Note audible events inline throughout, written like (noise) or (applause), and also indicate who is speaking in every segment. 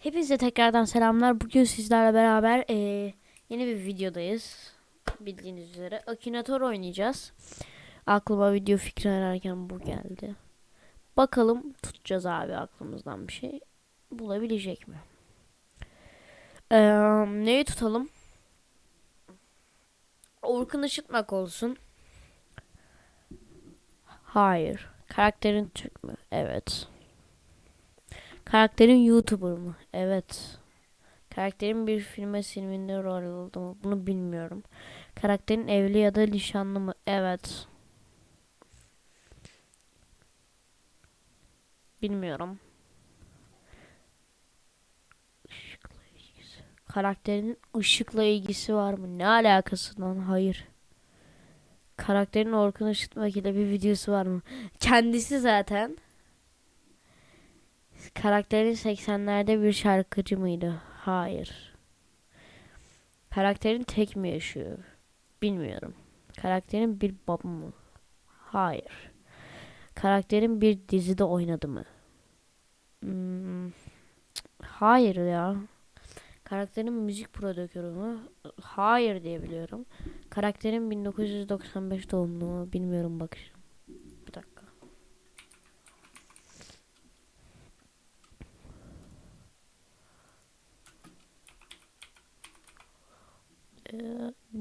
Speaker 1: Hepinize tekrardan selamlar. Bugün sizlerle beraber eee, yeni bir videodayız. Bildiğiniz üzere Akinator oynayacağız. Aklıma video fikri ararken bu geldi. Bakalım tutacağız abi aklımızdan bir şey. Bulabilecek mi? Eee, neyi tutalım? Orkun Işıtmak olsun. Hayır. Karakterin Türk mü? Evet. Karakterin YouTuber mı? Evet. Karakterin bir filme filminde rol aldı mı? Bunu bilmiyorum. Karakterin evli ya da nişanlı mı? Evet. Bilmiyorum. Karakterin ışıkla ilgisi var mı? Ne alakası lan? Hayır. Karakterin Orkun Işıtmak ile bir videosu var mı? Kendisi zaten. Karakterin 80'lerde bir şarkıcı mıydı? Hayır. Karakterin tek mi yaşıyor? Bilmiyorum. Karakterin bir baba mı? Hayır. Karakterin bir dizide oynadı mı? Hmm, Hayır ya. Karakterin müzik prodüktörü mü? Hayır diye biliyorum. Karakterin 1995 doğumlu mu? Bilmiyorum bakışım. Bir dakika. Ee,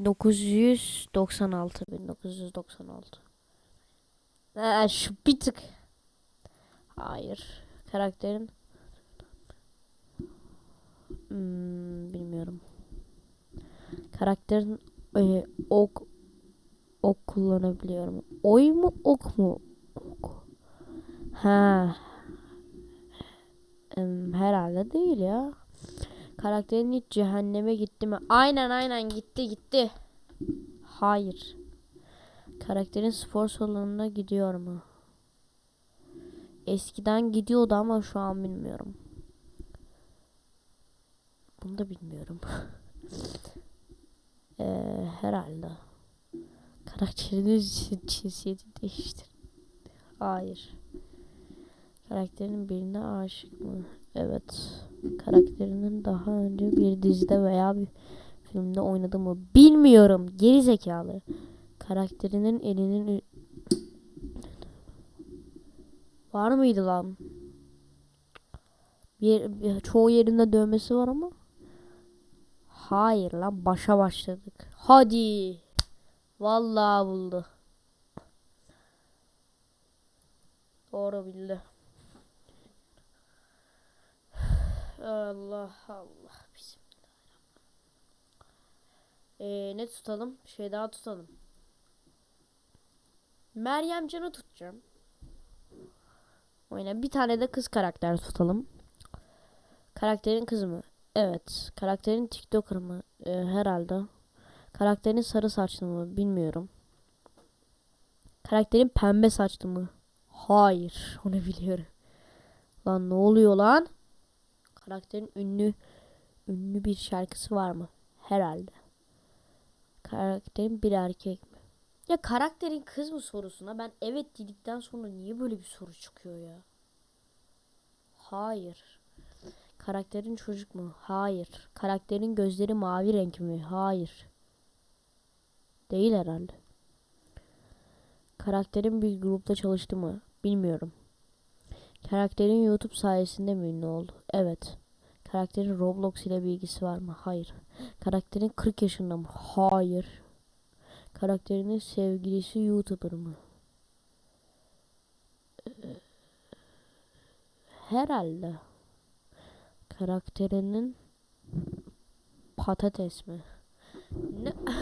Speaker 1: 996 1996. Ee, şu bir tık. Hayır. Karakterin Hmm, bilmiyorum. Karakterin e, ok ok kullanabiliyorum. Oy mu ok mu? Ok. Ha. Em, herhalde değil ya. Karakterin hiç cehenneme gitti mi? Aynen aynen gitti gitti. Hayır. Karakterin spor salonuna gidiyor mu? Eskiden gidiyordu ama şu an bilmiyorum. Bunu da bilmiyorum. Eee (laughs) herhalde. Karakterinin cin- cinsiyeti değiştir. Hayır. Karakterin birine aşık mı? Evet. Karakterinin daha önce bir dizide veya bir filmde oynadı mı? Bilmiyorum. Geri zekalı. Karakterinin elinin var mıydı lan? Bir, bir- çoğu yerinde dövmesi var ama Hayır lan başa başladık. Hadi. Vallahi buldu. Doğru bildi. Allah Allah. Bismillah. Ee, ne tutalım? Şey daha tutalım. Meryem Can'ı tutacağım. Oyna bir tane de kız karakter tutalım. Karakterin kızı mı? Evet. Karakterin TikToker mı? Ee, herhalde. Karakterin sarı saçlı mı? Bilmiyorum. Karakterin pembe saçlı mı? Hayır. Onu biliyorum. Lan ne oluyor lan? Karakterin ünlü ünlü bir şarkısı var mı? Herhalde. Karakterin bir erkek mi? Ya karakterin kız mı sorusuna ben evet dedikten sonra niye böyle bir soru çıkıyor ya? Hayır. Karakterin çocuk mu? Hayır. Karakterin gözleri mavi renk mi? Hayır. Değil herhalde. Karakterin bir grupta çalıştı mı? Bilmiyorum. Karakterin YouTube sayesinde mi ünlü oldu? Evet. Karakterin Roblox ile bir ilgisi var mı? Hayır. Karakterin 40 yaşında mı? Hayır. Karakterinin sevgilisi YouTuber mı? Ee, Herhalde. Karakterinin patates mi? Ne? (laughs)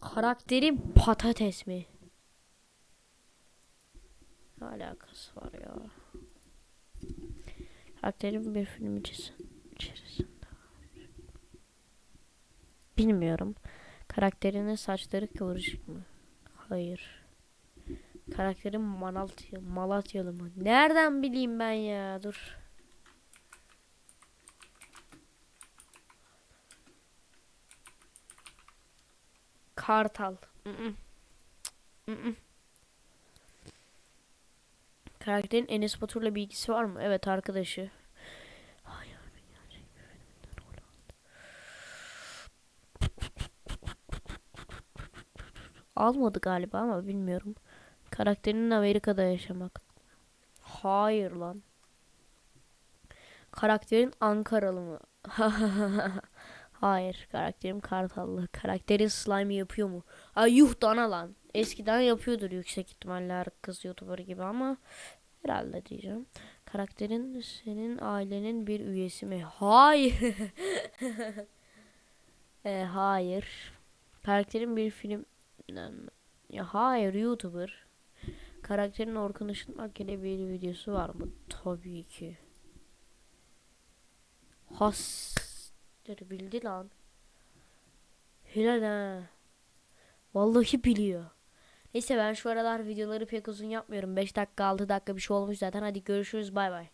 Speaker 1: Karakterin patates mi? Ne alakası var ya? Karakterin bir film içerisinde. Bilmiyorum. Karakterinin saçları kıvırcık mı? Hayır. Karakterin Malatya, Malatyalı mı? Nereden bileyim ben ya? Dur. Kartal. Mm-mm. Mm-mm. Karakterin Enes Batur'la bir ilgisi var mı? Evet arkadaşı. Şey, Almadı galiba ama bilmiyorum. Karakterinin Amerika'da yaşamak. Hayır lan. Karakterin Ankaralı mı? (laughs) Hayır. Karakterim Kartallı. Karakterin slime yapıyor mu? Ay yuh dana lan. Eskiden yapıyordur yüksek ihtimalle kız youtuber gibi ama herhalde diyeceğim. Karakterin senin ailenin bir üyesi mi? Hayır. (laughs) e, hayır. Karakterin bir film ya hayır YouTuber. Karakterin Orkun Işıtmak ile bir videosu var mı? Tabii ki. Hastir bildi lan. Helal ha. Vallahi biliyor. Neyse ben şu aralar videoları pek uzun yapmıyorum. 5 dakika 6 dakika bir şey olmuş zaten. Hadi görüşürüz bay bay.